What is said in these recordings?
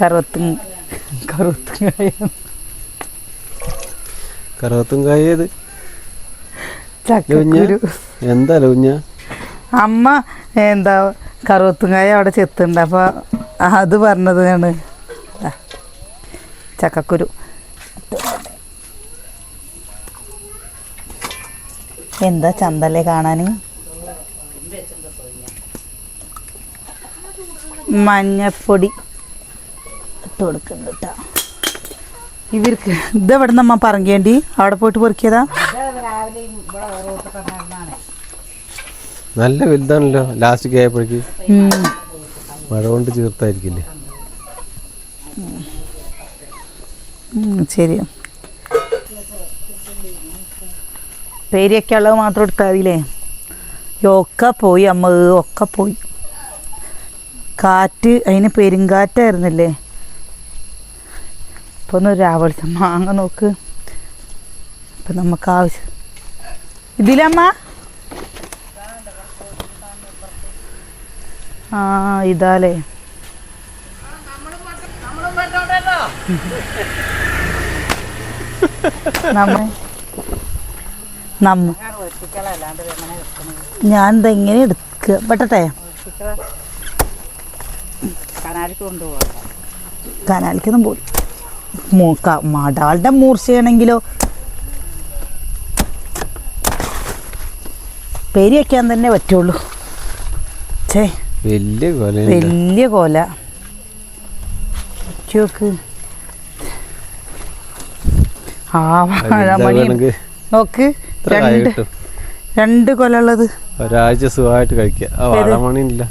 കറുത്തും കറുവത്തും കായ കറുവത്തും കായ ഏത്? എന്താ ലൂഞ്ഞ? അമ്മ എന്താ കറുവത്തുങ്കായ അവിടെ ചെത്തുണ്ട് അപ്പോൾ അത് പറഞ്ഞതാണ്. ചക്കക്കുരു. എന്താ ചന്തല്ലേ കാണാൻ മഞ്ഞപ്പൊടി ഇട്ട് കൊടുക്കുന്നു കേട്ടോ ഇവർക്ക് ഇതെവിടെ നമ്മ പറങ്കേണ്ടി? അവിടെ പോയിട്ട് പൊറുക്കിയതാ? നല്ല വലുതാണല്ലോ ലാസ്റ്റ് ആയപ്പോഴേക്ക്. മഴ കൊണ്ട് ചേർത്തായിരിക്കില്ലേ? ഉം, ശരി പേരിയൊക്കെ ഉള്ളത് മാത്രം എടുത്താൽ മതിയില്ലേ ഒക്കെ പോയി അമ്മ ഒക്കെ പോയി. കാറ്റ് അതിന് പെരുങ്കാറ്റായിരുന്നില്ലേ? ഇപ്പൊ ഒന്ന് രാവിലത്തെ മാങ്ങ നോക്ക്. ഇപ്പൊ നമുക്ക് ആവശ്യം. ഇതിലമ്മ ആ ഇതാലേ. നമ്മ നമ്മ ഞാൻ ഇതെങ്ങനെ എടുക്കുക? പെട്ടട്ടെ? കൊണ്ടുപോകാം കനാലിക്കൊന്നും പോയി മൂക്ക മടാളുടെ മൂർച്ചയാണെങ്കിലോ? പേര് വയ്ക്കാൻ തന്നെ പറ്റുള്ളൂ. ചേ വലിയ കൊല വലിയ കോല. നോക്ക് ആ വാഴമണി നോക്ക്. രണ്ട്. രണ്ട് കൊല ഉള്ളത്. ഒരാഴ്ച സുഖമായിട്ട് കഴിക്കാം. ആ വാഴമണി ഇല്ല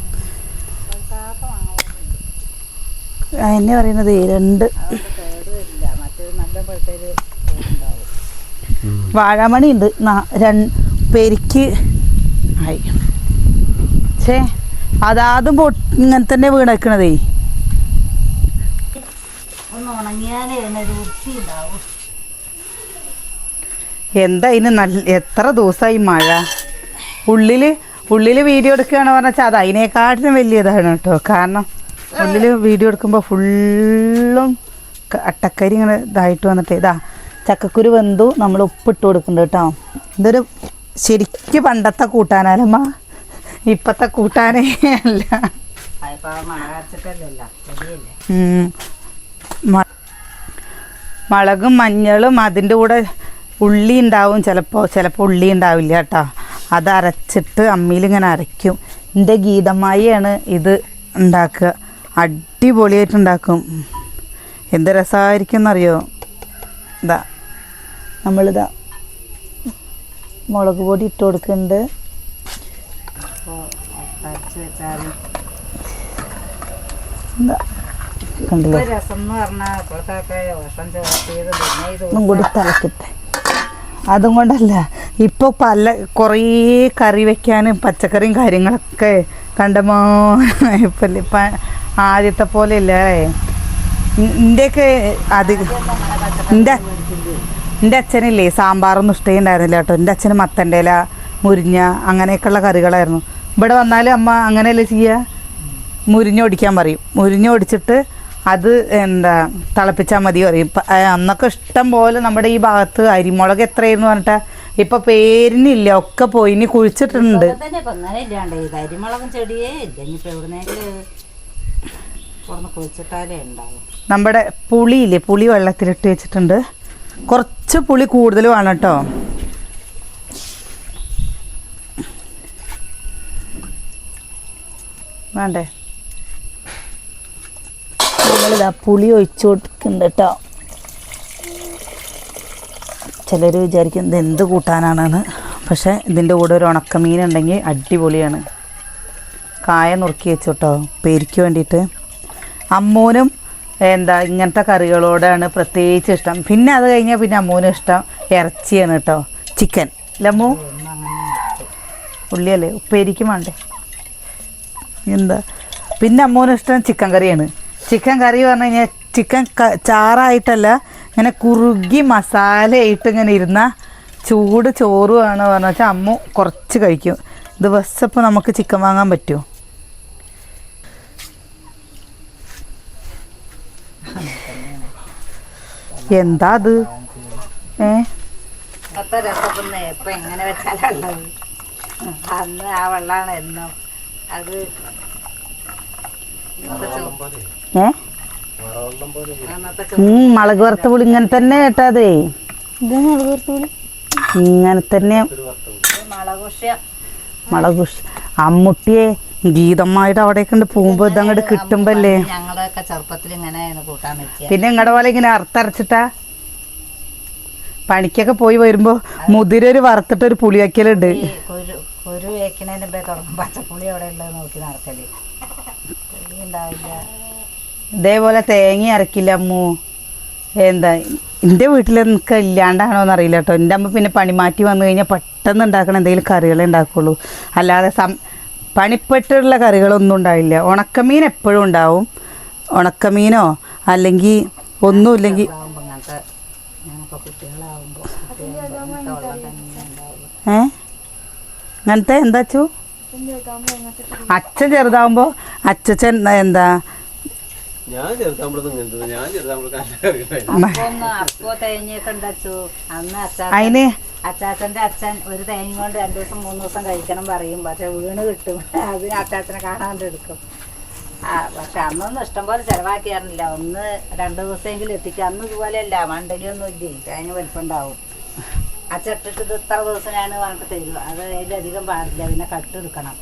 എന്നെ പറയുന്നത് രണ്ട്. വാഴമണി ഉണ്ട് പെരിക്ക്. ആയി ഛേ അതാതും ഇങ്ങനെ തന്നെ വീണക്കണതേ. ഒന്ന് ഉണങ്ങിയാലേ അതിനൊരു വൃത്തി ഉണ്ടാവും എന്താ ഇതിന് നല്ല എത്ര ദിവസമായി മഴ? ഉള്ളിൽ ഉള്ളിൽ വീഡിയോ എടുക്കുകയാണ് പറഞ്ഞാൽ അത് അതിനേക്കാട്ടിലും വലിയതാണ് കേട്ടോ. കാരണം ഉള്ളിൽ വീഡിയോ എടുക്കുമ്പോൾ ഫുള്ളും അട്ടക്കരി ഇങ്ങനെ ഇതായിട്ട് വന്നിട്ട് ഇതാ ചക്കക്കുരു വെന്തു നമ്മൾ ഉപ്പിട്ട് കൊടുക്കുന്നുണ്ട് കേട്ടോ. ഇതൊരു ശരിക്ക് പണ്ടത്തെ കൂട്ടാനല്ലമ്മ. ഇപ്പത്തെ കൂട്ടാനേ അല്ല. മുളകും മഞ്ഞളും അതിന്റെ കൂടെ ഉള്ളി ഉണ്ടാവും ചിലപ്പോൾ ചിലപ്പോൾ ഉള്ളി ഉണ്ടാവില്ല കേട്ടോ. അത് അരച്ചിട്ട് അമ്മിയിൽ ഇങ്ങനെ അരയ്ക്കും. എന്റെ ഗീതമായിയാണ് ഇത് ഉണ്ടാക്കുക. അടിപൊളിയായിട്ട് ഉണ്ടാക്കും. എന്ത് രസമായിരിക്കും എന്നറിയോ? ഇതാ നമ്മളിതാ മുളക് പൊടി ഇട്ട് കൊടുക്കുന്നുണ്ട്. കണ്ടില്ലേ? രസം എന്ന് പറഞ്ഞാൽ ഇപ്പോഴത്തെ വിഷം ചേർത്തിയത് പിന്നെ ഇത് ഒന്നും കൂടി തിളക്കട്ടെ. അതും കൊണ്ടല്ല. ഇപ്പോൾ പല കുറേ കറി വെക്കാനും പച്ചക്കറിയും കാര്യങ്ങളൊക്കെ കണ്ടമാനപ്പല്ലേ ഇപ്പം ആദ്യത്തെ പോലെ ഇല്ലേ എന്റെയൊക്കെ അധികം എന്റെ എന്റെ അച്ഛനില്ലേ സാമ്പാറൊന്നും ഇഷ്ടമുണ്ടായിരുന്നില്ല കേട്ടോ. എന്റെ അച്ഛന് മത്തന്റെ ഇല മുരിഞ്ഞ അങ്ങനെയൊക്കെയുള്ള കറികളായിരുന്നു. ഇവിടെ വന്നാലും അമ്മ അങ്ങനെയല്ലേ ചെയ്യുക മുരിഞ്ഞൊടിക്കാൻ പറയും. മുരിഞ്ഞൊടിച്ചിട്ട് അത് എന്താ തിളപ്പിച്ചാൽ മതി പറയും. അന്നൊക്കെ ഇഷ്ടം പോലെ നമ്മുടെ ഈ ഭാഗത്ത് അരിമുളക് എത്രയെന്ന് പറഞ്ഞിട്ടാ? ഇപ്പൊ പേരിനില്ല ഒക്കെ പോയി. ഇനി കുഴിച്ചിട്ടുണ്ട്. നമ്മുടെ പുളിയില്ലേ പുളി വെള്ളത്തിലിട്ട് വെച്ചിട്ടുണ്ട്. കുറച്ച് പുളി കൂടുതൽ വേണം കേട്ടോ. വേണ്ടേ? നമ്മളിതാ പുളി ഒഴിച്ചു കൊടുക്കുന്നുണ്ട് കേട്ടോ. ചിലർ വിചാരിക്കും ഇത് എന്ത് കൂട്ടാനാണെന്ന്. പക്ഷേ ഇതിന്റെ കൂടെ ഒരു ഉണക്കമീൻ ഉണ്ടെങ്കിൽ അടിപൊളിയാണ്. കായ നുറുക്കി വെച്ചു കേട്ടോ പേരിക്ക് വേണ്ടിയിട്ട്. അമ്മൂനും എന്താ ഇങ്ങനത്തെ കറികളോടാണ് പ്രത്യേകിച്ച് ഇഷ്ടം. പിന്നെ അത് കഴിഞ്ഞാൽ പിന്നെ അമ്മൂനും ഇഷ്ടം ഇറച്ചിയാണ് കേട്ടോ ചിക്കൻ. ലമ്മു ഉള്ളിയല്ലേ? ഉപ്പേരിക്കും വേണ്ടേ. എന്താ? പിന്നെ അമ്മൂനും ഇഷ്ടം ചിക്കൻ കറിയാണ്. ചിക്കൻ കറി പറഞ്ഞു കഴിഞ്ഞാൽ ചിക്കൻ ചാറായിട്ടല്ല ഇങ്ങനെ കുറുകി മസാലയായിട്ട് ഇങ്ങനെ ഇരുന്ന ചൂട് ചോറുമാണ് പറഞ്ഞു വെച്ചാൽ അമ്മ കുറച്ച് കഴിക്കും. ദിവസം ഇപ്പോൾ നമുക്ക് ചിക്കൻ വാങ്ങാൻ പറ്റുമോ എന്താ അത്? ഏ? ഇന്നത്തെ രസത്തിന് എങ്ങനെ വെച്ചാലുള്ളത്. അന്ന് ആ വെള്ളമാണ് എന്നും. അത് ഏ? മുളക് വറുത്ത പുളി ഇങ്ങനെ തന്നെ കേട്ടാതെ ഇങ്ങനെ തന്നെ. മുളക് അമ്മുട്ടിയെ ഗീതമായിട്ട് അവിടേക്ക് ഉണ്ട്. പോകുമ്പോ ഇതങ്ങോട്ട് കിട്ടുമ്പല്ലേ? ഇങ്ങനെയാണ് കൂട്ടാൻ പിന്നെ ഇങ്ങടെ പോലെ ഇങ്ങനെ അറുത്തരച്ചിട്ടാ? പണിക്കൊക്കെ പോയി വരുമ്പോ മുതിര ഒരു വറുത്തിട്ട് ഒരു പുളിയാക്കലുണ്ട് ഒരു വേക്കിനെ പച്ചപ്പുളി അവിടെ ഉള്ളത് നോക്കി നടക്കൽ. ഇതേപോലെ തേങ്ങ അരക്കില്ല അമ്മു. എന്താ എന്റെ വീട്ടിൽ എനിക്ക് ഇല്ലാണ്ടാണോന്ന് അറിയില്ല കേട്ടോ എന്റെ അമ്മ പിന്നെ പണി മാറ്റി വന്നു കഴിഞ്ഞാൽ പെട്ടെന്ന് ഉണ്ടാക്കണ എന്തെങ്കിലും കറികളെ ഉണ്ടാക്കുള്ളൂ അല്ലാതെ സം പണിപ്പെട്ടുള്ള കറികളൊന്നും ഉണ്ടാവില്ല. ഉണക്കമീൻ എപ്പോഴും ഉണ്ടാവും. ഉണക്കമീനോ അല്ലെങ്കിൽ ഒന്നുമില്ലെങ്കിൽ ഏ? അങ്ങനത്തെ എന്താച്ചു അച്ഛൻ ചെറുതാവുമ്പോൾ അച്ഛൻ എന്താ ഞാൻ ചെറുതാകുമ്പോഴൊന്നും ഇങ്ങനത്തെ ഞാൻ അച്ചാച്ചൻ അതിന് അച്ചാച്ചന്റെ അച്ഛൻ ഒരു തേങ്ങ കൊണ്ട് രണ്ടു ദിവസം മൂന്ന് ദിവസം കഴിക്കണം പറയും. പക്ഷെ വീണ് കിട്ടും. അതിന് അച്ചാച്ചനെ കാണാണ്ട് എടുക്കും. ആ പക്ഷെ അന്നൊന്നും ഇഷ്ടംപോലെ ചെലവാക്കിയാറില്ല ഒന്ന് രണ്ടു ദിവസമെങ്കിലും എത്തിക്കുക അന്ന് ഇതുപോലെയല്ല. മണ്ടലിയൊന്നും ഇല്ലേ? തേങ്ങ വലിപ്പുണ്ടാവും അച്ചട്ടിട്ട് ഇത് ഇത്ര ഞാൻ പറഞ്ഞിട്ട് തരും. അത് അതിലധികം പാടില്ല. പിന്നെ കട്ടെടുക്കണം.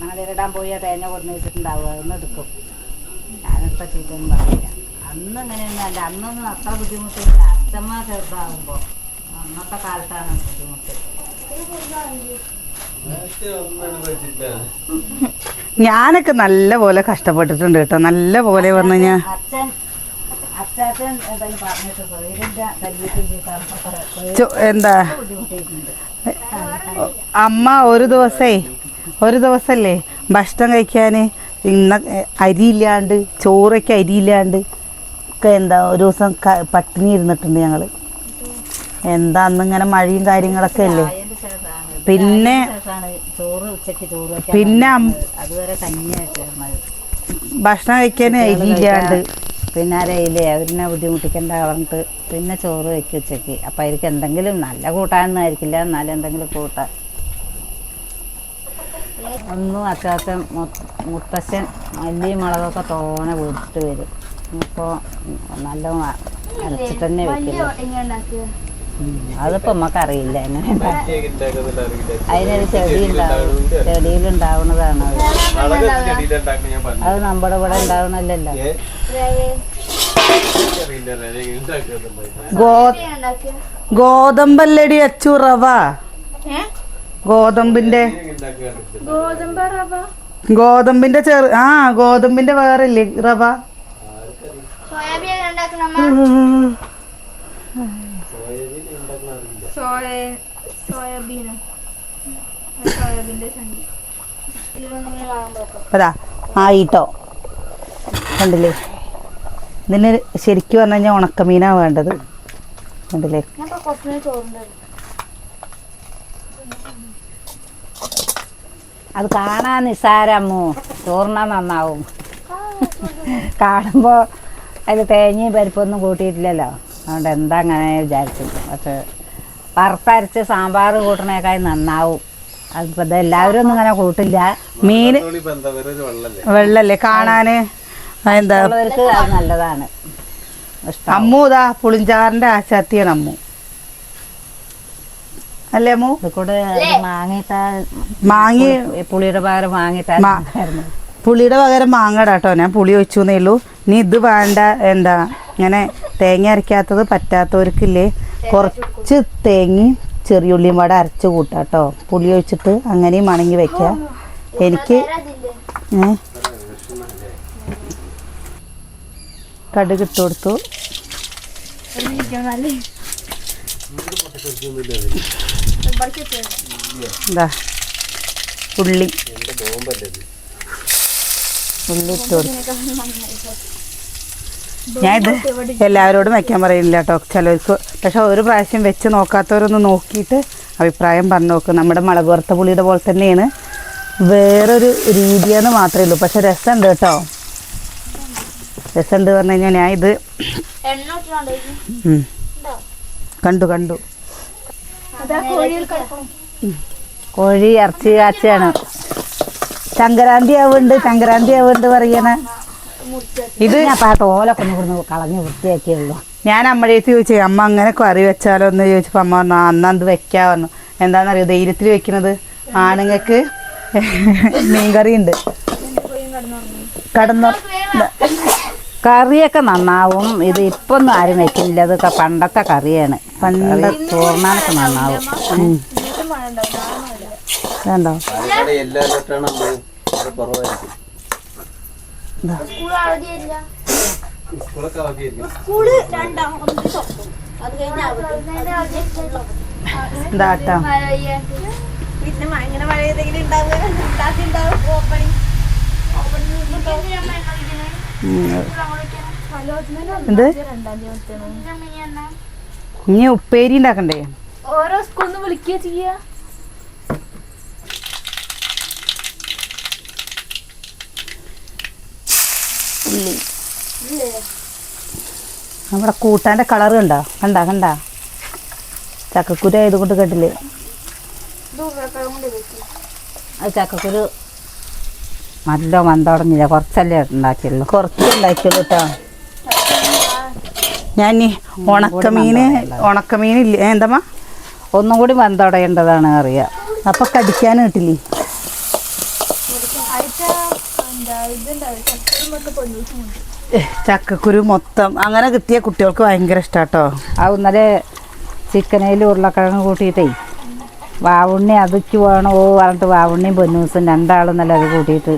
ഞങ്ങളിടാൻ പോയി ആ തേങ്ങ കൊടുന്ന് വെച്ചിട്ടുണ്ടാവും അതൊന്നും എടുക്കും. ഞാനിപ്പോൾ ചീത്തൊന്നും പറയില്ല. അന്ന് അങ്ങനെയൊന്നും അല്ല. അന്നൊന്നും അത്ര ബുദ്ധിമുട്ടില്ല. അച്ഛമ്മ ചെറുതാകുമ്പോൾ അന്നത്തെ കാലത്താണ് ബുദ്ധിമുട്ട്. ഞാനൊക്കെ നല്ല പോലെ കഷ്ടപ്പെട്ടിട്ടുണ്ട് കേട്ടോ. നല്ല പോലെ പറഞ്ഞു ഞാൻ എന്താ? അമ്മ ഒരു ദിവസേ ഒരു ദിവസല്ലേ ഭക്ഷണം കഴിക്കാൻ ഇന്ന അരിയില്ലാണ്ട് ചോറൊക്കെ അരിയില്ലാണ്ട് ഒക്കെ എന്താ ഒരു ദിവസം പട്ടിണി ഇരുന്നിട്ടുണ്ട് ഞങ്ങൾ എന്താ അന്നിങ്ങനെ മഴയും കാര്യങ്ങളൊക്കെ അല്ലേ? പിന്നെ പിന്നെ ഭക്ഷണം കഴിക്കാൻ അരിയില്ലാണ്ട്. പിന്നെ ആരെയില്ലേ? അവരിനെ ബുദ്ധിമുട്ടിക്കേണ്ട പറഞ്ഞിട്ട് പിന്നെ ചോറ് വയ്ക്കും ഉച്ചയ്ക്ക്. അപ്പം അവർക്ക് എന്തെങ്കിലും നല്ല കൂട്ടാനൊന്നും ആയിരിക്കില്ല. എന്നാലും എന്തെങ്കിലും കൂട്ടാൻ. ഒന്നും അച്ചാത്ത മു- മുത്തശ്ശൻ മല്ലി മുളകൊക്കെ തോനെ വീട്ടിട്ട് വരും. ഇപ്പോൾ നല്ല അരച്ചിട്ട് തന്നെ വെക്കില്ല അതിപ്പോ നമുക്ക് അറിയില്ല. എങ്ങനെ അതിനൊരു ചെടി ഉണ്ടാവും ചെടിയിലുണ്ടാവുന്നതാണ് അത്. ഞാൻ പറഞ്ഞു. അത് നമ്മുടെ ഇവിടെ ഉണ്ടാവണല്ലോ ഗോതമ്പല്ലടി അച്ചു റവ ഗോതമ്പിന്റെ ഗോതമ്പിന്റെ ചെറു ആ ഗോതമ്പിന്റെ വേറില്ലേ റവ? ആയിട്ടോ കണ്ടില്ലേ? ഇതിന് ശരിക്കും പറഞ്ഞു കഴിഞ്ഞാൽ ഉണക്കമീനാ വേണ്ടത്. കണ്ടില്ലേ ഞാൻ ഇപ്പോൾ കുറച്ചുകൂടി ചോറുണ്ട് അത് കാണാൻ നിസ്സാരമ്മു ചോറിനാ നന്നാവും. കാണുമ്പോൾ അതിൽ തേങ്ങയും പരിപ്പൊന്നും കൂട്ടിയിട്ടില്ലല്ലോ. അതുകൊണ്ട് എന്താ അങ്ങനെ വിചാരിച്ചു പക്ഷെ വറുത്തരച്ച് സാമ്പാർ കൂട്ടണേക്കാൾ നന്നാവും. അതിപ്പോൾ എല്ലാവരും ഒന്നും അങ്ങനെ കൂട്ടില്ല. മീൻ വെള്ളല്ലേ? കാണാൻ കാണാന്? എന്താ? നല്ലതാണ്. അമ്മു ഇതാ പുളിഞ്ചാറിന്റെ ആശാത്തിയാണ് അമ്മു. അല്ലേ അമ്മു? കൂടെ മാങ്ങി പുളിയുടെ പകരം മാങ്ങിയിട്ടാ മാ- പുളിയുടെ പകരം മാങ്ങടാ കേട്ടോ. ഞാൻ പുളി ഒഴിച്ചു എന്നേ ഉള്ളൂ. ഇനി ഇത് വേണ്ട എന്താ ഇങ്ങനെ തേങ്ങ അരയ്ക്കാത്തത് പറ്റാത്തവർക്കില്ലേ? കുറച്ച് തേങ്ങയും ചെറിയുള്ളിയും പാടെ അരച്ച് കൂട്ടാം കേട്ടോ. പുളി ഒഴിച്ചിട്ട് അങ്ങനെയും മണങ്ങി വെക്കുക എനിക്ക് ഏ? കടുക് കൊടുത്തു. എന്താ ഉള്ളി. ഉള്ളി ഞാൻ ഇത് എല്ലാവരോടും വെക്കാൻ പറയുന്നില്ല കേട്ടോ. ചിലർക്ക് പക്ഷെ ഒരു പ്രാവശ്യം വെച്ച് നോക്കാത്തവരൊന്ന് നോക്കിയിട്ട് അഭിപ്രായം പറഞ്ഞു നോക്കും. നമ്മുടെ മുളക് വറുത്ത പുളിയുടെ പോലെ തന്നെയാണ്. വേറൊരു രീതിയെന്ന് മാത്രമേ ഉള്ളൂ. പക്ഷെ രസമുണ്ട് കേട്ടോ. രസമുണ്ട് പറഞ്ഞു കഴിഞ്ഞാൽ ഞാൻ ഇത് കണ്ടു കണ്ടു. കോഴി ഇറച്ചി കാച്ചാണ് സംക്രാന്തി ആവുന്നുണ്ട് സംക്രാന്തി ആവുന്നുണ്ട് പറയണ. ഇത് ഞാൻ ആ തോലൊക്കെ ഒന്ന് ഇവിടുന്ന് കളഞ്ഞ് വൃത്തിയാക്കിയുള്ളൂ ഞാൻ അമ്മഴേത്ത് ചോദിച്ചു അമ്മ അങ്ങനെ കറി വെച്ചാലോ? എന്ന് ചോദിച്ചപ്പോൾ അമ്മ പറഞ്ഞു അന്ന് അത് വെക്കാ പറഞ്ഞു. എന്താണെന്നറിയോ? ധൈര്യത്തിൽ വെക്കുന്നത് ആണുങ്ങൾക്ക് മീൻകറി ഉണ്ട്. കടന്നു കറിയൊക്കെ നന്നാവും. ഇത് ഇപ്പൊന്നും ആരും വെക്കില്ല. ഇതൊക്കെ പണ്ടത്തെ കറിയാണ്. പണ്ട് ചോറിനാനൊക്കെ നന്നാവും. വേണ്ടോ? പാലക്കാട് എല്ലാ ഇലക്ട്രാണ് നമ്മൾ അവിടെ കുറവായിരിക്കും. സ്കൂൾ അവധിയില്ല സ്കൂളൊക്കെ അവധിയായിരിക്കും. സ്കൂൾ രണ്ടാം ഒന്ന് തുറക്കും. അത് കഴിഞ്ഞ് അവധി. എന്താ കേട്ടോ. മഴ പെയ്യാണ്ട്. പിന്നെ ഇങ്ങനെ മഴ ഏതെങ്കിലും ഉണ്ടാവുക. ഓപ്പണിംഗ്. എന്ത്? ഇനി ഉപ്പേരി ഉണ്ടാക്കണ്ടേ? ഓരോ സ്കൂളിൽ നിന്ന് വിളിക്കുക ചെയ്യ. നമ്മുടെ കൂട്ടാന്റെ കളർ കണ്ടോ? കണ്ട കണ്ട? ചക്കക്കുരു ആയതുകൊണ്ട് കേട്ടില്ലേ? അത് ചക്കക്കുരു നല്ല മന്ദടഞ്ഞില്ല കുറച്ചല്ലേ ഉണ്ടാക്കിയുള്ളൂ. കുറച്ച് ഉണ്ടാക്കിയുള്ളൂ കേട്ടോ. ഞാൻ ഉണക്കമീന് ഇല്ല? ഏ, എന്തമ്മ? ഒന്നും കൂടി വന്തടയേണ്ടതാണ് അറിയാം. അപ്പൊ കടിക്കാൻ കിട്ടില്ലേ? ചക്കക്കുരു മൊത്തം. അങ്ങനെ കിട്ടിയ കുട്ടികൾക്ക് ഭയങ്കര ഇഷ്ടാട്ടോ. ആ ഇന്നലെ ചിക്കനയിൽ ഉരുളക്കിഴങ്ങ് കൂട്ടിയിട്ടേ. വാവുണ്ണി അതിക്ക് വേണം ഓ പറഞ്ഞിട്ട് വാവുണ്ണിയും പൊന്നൂസും രണ്ടാളും നല്ല അത് കൂട്ടിയിട്ട്.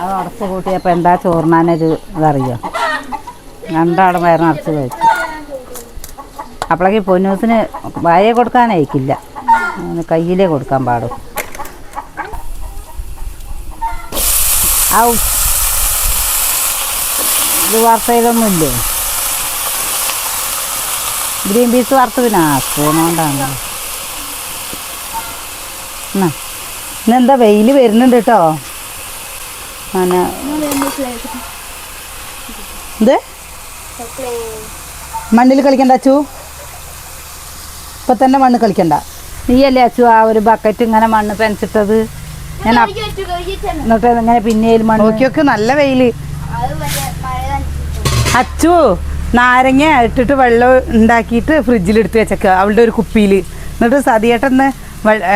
അത് ഉടച്ച് കൂട്ടിയപ്പോൾ എന്താ ചോറിനാനൊരു ഇതറിയോ രണ്ടാളും വയറ് നിറച്ച് കഴിച്ചു. അപ്പോഴേക്ക് പൊന്നൂസിന് വായ കൊടുക്കാനായിക്കില്ല കയ്യിലേ കൊടുക്കാൻ പാടും ഔ. ഇത് വറുത്തതൊന്നുമില്ലേ ഗ്രീൻ പീസ് വറുത്ത് പിന്നെ ആ സ്പൂൺ കൊണ്ടാണ് ഇന്നെന്താ വെയിൽ വരുന്നുണ്ട് കേട്ടോ അങ്ങനെ ഇത് മണ്ണിൽ കളിക്കണ്ട അച്ചു? ഇപ്പൊ തന്നെ മണ്ണ് കളിക്കണ്ട. നീയല്ലേ അച്ചു ആ ഒരു ബക്കറ്റ് ഇങ്ങനെ മണ്ണ് പെനച്ചിട്ടത് ഞാൻ എന്നിട്ട് ഇങ്ങനെ പിന്നെയും മണ്ണ്. നോക്കിയൊക്കെ നോക്ക് നല്ല വെയിൽ. അച്ചു നാരങ്ങ ഇട്ടിട്ട് വെള്ളം ഉണ്ടാക്കിയിട്ട് ഫ്രിഡ്ജിൽ എടുത്ത് വെച്ചേക്ക അവളുടെ ഒരു കുപ്പിയിൽ എന്നിട്ട് സതിയേട്ടെന്ന്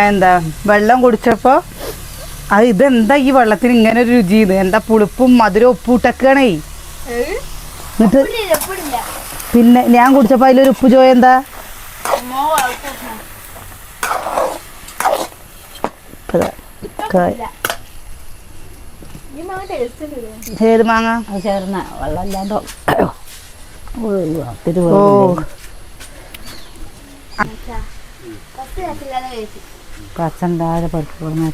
എന്താ വെള്ളം കുടിച്ചപ്പോൾ അത് ഇതെന്താ ഈ വെള്ളത്തിന് ഇങ്ങനെ ഒരു രുചി ഇത്? എന്താ പുളിപ്പും മധുരവും ഉപ്പൂട്ടക്കണേ എന്നിട്ട് പിന്നെ ഞാൻ കുടിച്ചപ്പോൾ അതിലൊരു ഉപ്പ് ചോയ എന്താ? ഏത് മാങ്ങ? ചേർന്ന ഓ പച്ചണ്ടാതെ പഠിപ്പിക്കണം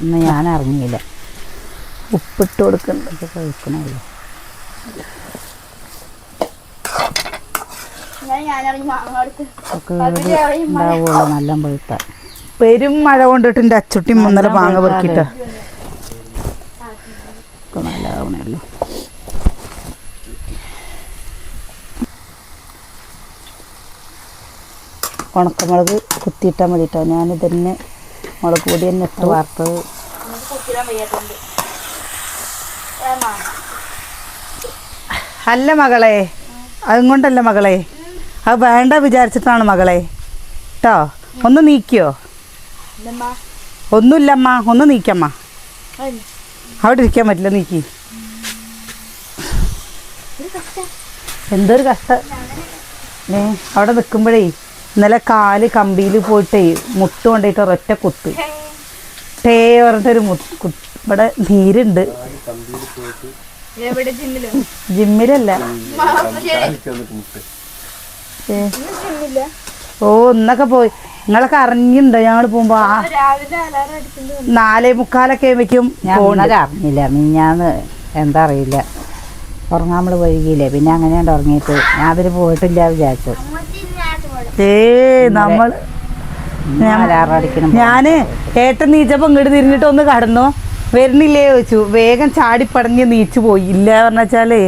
ഇന്ന് ഞാൻ അറിഞ്ഞില്ല ഉപ്പിട്ട് കൊടുക്കുന്നുണ്ട്. കഴിക്കണല്ലോ കഴിക്കണമല്ലോ ഞാൻ ഞാനിറങ്ങി മാങ്ങ എടുത്ത് ഒക്കെ ഉണ്ടാവുള്ളൂ. നല്ല പഴുത്ത പെരും മഴ കൊണ്ടിട്ട് എന്റെ അച്ചുട്ടി മുന്നല മാങ്ങ പെറുക്കിട്ട് ഉണക്ക നല്ല ആവണല്ലോ ഉണക്കമുളക് കുത്തിയിട്ടാൽ മതി കേട്ടോ ഞാൻ ഇതന്നെ മുളക് പൊടി തന്നെ ഇട്ട് വാർത്തത് അല്ല മകളെ. അതും കൊണ്ടല്ല മകളെ. അത് വേണ്ട വിചാരിച്ചിട്ടാണ് മകളെ. കേട്ടോ ഒന്ന് നീക്കിയോ? ഒന്നുമില്ലമ്മ ഒന്ന് നീക്കമ്മ. അവിടെ ഇരിക്കാൻ പറ്റില്ല നീക്കി. എന്തൊരു കഷ്ട. ഏ അവിടെ നിൽക്കുമ്പോഴേ ഇന്നലെ കാൽ കമ്പിയിൽ പോയിട്ടേ മുട്ട് കൊണ്ടിട്ട് ഒരൊറ്റ കുത്ത്. ടേ പറഞ്ഞിട്ടൊരു മുട്ട് കുത്ത് ഇവിടെ നീരുണ്ട്. ജിമ്മിലല്ല കാലിക്ക് വന്നിട്ട് മുട്ട് ഏ, ജിമ്മില്ല ഓ ഇന്നൊക്കെ പോയി. നിങ്ങളൊക്കെ അറിഞ്ഞിണ്ടോ ഞങ്ങൾ പോകുമ്പോ നാലേ മുക്കാലൊക്കെ ആകുമ്പോഴേക്കും അറിഞ്ഞില്ല. മിഞ്ഞാന്ന് എന്താ അറിയില്ല. ഉറങ്ങാൻ നമ്മൾ വൈകിയില്ലേ. പിന്നെ അങ്ങനെയാണ് ഉറങ്ങിയിട്ട് ഞാൻ അതിന് പോയിട്ടില്ല വിചാരിച്ചു. ഏ നമ്മൾ ഞാൻ ഏട്ടൻ നീച്ചപ്പോ ഇങ്ങോട്ട് തിരിഞ്ഞിട്ട് ഒന്ന് കടന്നു. വരുന്നില്ലേ ചോദിച്ചു. വേഗം ചാടിപ്പടഞ്ഞ് നീച്ചു പോയി. ഇല്ല പറഞ്ഞാലേ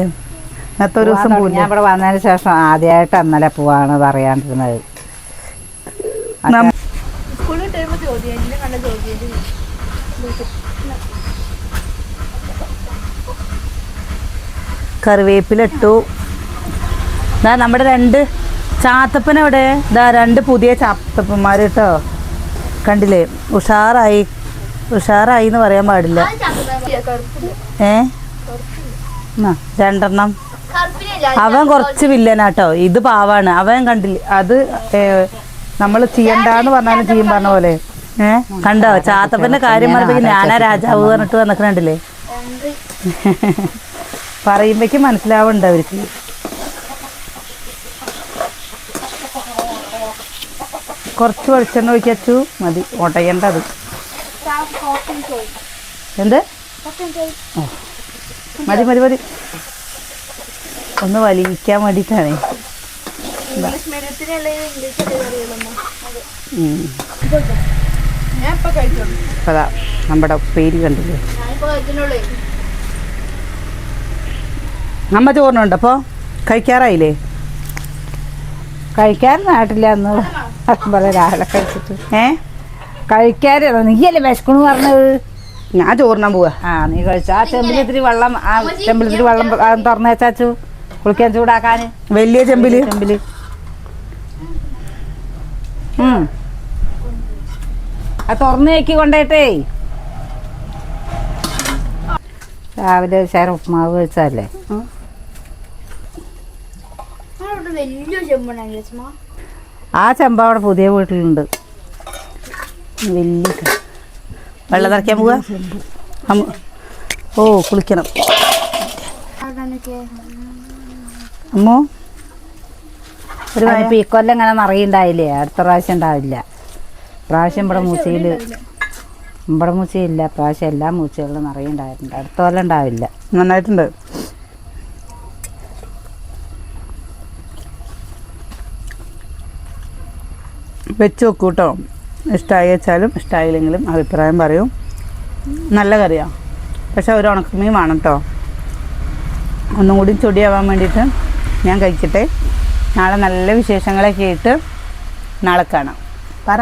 ഇന്നത്തെ ഒരു ദിവസം ഞാൻ ഇവിടെ വന്നതിന് ശേഷം ആദ്യമായിട്ട് അന്നലെ പോവാണ് പറയാണ്ടിരുന്നത്. കറിവേപ്പിലിട്ടു. ദാ നമ്മുടെ രണ്ട് ചാത്തപ്പൻ ഇവിടെ ഇതാ രണ്ട് പുതിയ ചാത്തപ്പന്മാർ കേട്ടോ കണ്ടില്ലേ? ഉഷാറായി. ഉഷാറായി എന്ന് പറയാൻ പാടില്ല. ഏ? രണ്ടെണ്ണം. അവൻ കുറച്ച് വില്ലനാട്ടോ. ഇത് പാവാണ്. അവൻ കണ്ടില്ല. അത് നമ്മൾ ചെയ്യണ്ടെന്ന് പറഞ്ഞാലും ചെയ്യും പറഞ്ഞ പോലെ. ഏ കണ്ടോ? ചാത്തപ്പന്റെ കാര്യം പറഞ്ഞപ്പോ ഞാനാ രാജാവ് പറഞ്ഞിട്ട് വന്നിട്ടുണ്ടല്ലേ പറയുമ്പോഴേക്ക് മനസ്സിലാവുന്നുണ്ട് അവർക്ക്. കുറച്ച് വെളിച്ചെണ്ണ ഒഴിക്കച്ചു മതി. ഒട്ടയണ്ട അത് എന്ത് മതി മതി മതി. ഒന്ന് വലിക്കാൻ വേണ്ടിട്ടാണേ. അപ്പൊ അതാ. നമ്മുടെ പേര് കണ്ടില്ലേ? അമ്മ ചോറിനുണ്ട് അപ്പോൾ കഴിക്കാറായില്ലേ? കഴിക്കാൻ നാട്ടില്ല എന്ന് പോലെ രാവിലെ കഴിച്ചിട്ട്. ഏ? കഴിക്കാറ് നീയല്ലേ വിശക്കണു പറഞ്ഞത്? ഞാൻ ചോറിനാൻ പോവാ. ആ നീ കഴിച്ചു. ആ ടെമ്പിളിത്തിരി വെള്ളം ആ ടെമ്പിളിത്തിരി വെള്ളം തുറന്നു വെച്ചാച്ചു കുളിക്കാൻ ചൂടാക്കാൻ വലിയ ചെമ്പിൽ. ചെമ്പിൽ. ഉം. ആ തുറന്നു വെക്കി കൊണ്ടേട്ടേ രാവിലെ ചേർ ഉപ്പുമാവ് വെച്ചല്ലേ ആ. ചെമ്പ അവിടെ പുതിയ വീട്ടിലുണ്ട്. വലിയ വെള്ളം നിറയ്ക്കാൻ പോവാ? ഓ കുളിക്കണം. അമ്മോ? ഒരു വായ- അതിപ്പോ ഈ കൊല്ലം ഇങ്ങനെ നിറയുണ്ടായില്ലേ? അടുത്ത പ്രാവശ്യം ഉണ്ടാവില്ല. പ്രാവശ്യം ഇവിടെ മൂച്ചയിൽ ഇവിടെ മൂച്ചയില്ല. പ്രാവശ്യം എല്ലാ മൂച്ചകളിലും നിറയുണ്ടായിട്ടുണ്ട്. അടുത്ത കൊല്ലം ഉണ്ടാവില്ല. നന്നായിട്ടുണ്ട്. വെച്ച് നോക്കൂ കേട്ടോ ഇഷ്ടമായി വെച്ചാലും ഇഷ്ടമായില്ലെങ്കിലും അഭിപ്രായം പറയും. നല്ല കറിയാണ് പക്ഷെ ഒരു ഉണക്കമീൻ വേണം കേട്ടോ ഒന്നും കൂടി ചൊടിയാവാൻ വേണ്ടിയിട്ട് ഞാൻ കഴിക്കട്ടെ. നാളെ നല്ല വിശേഷങ്ങളൊക്കെ ആയിട്ട് നാളെ കാണാം. പറ.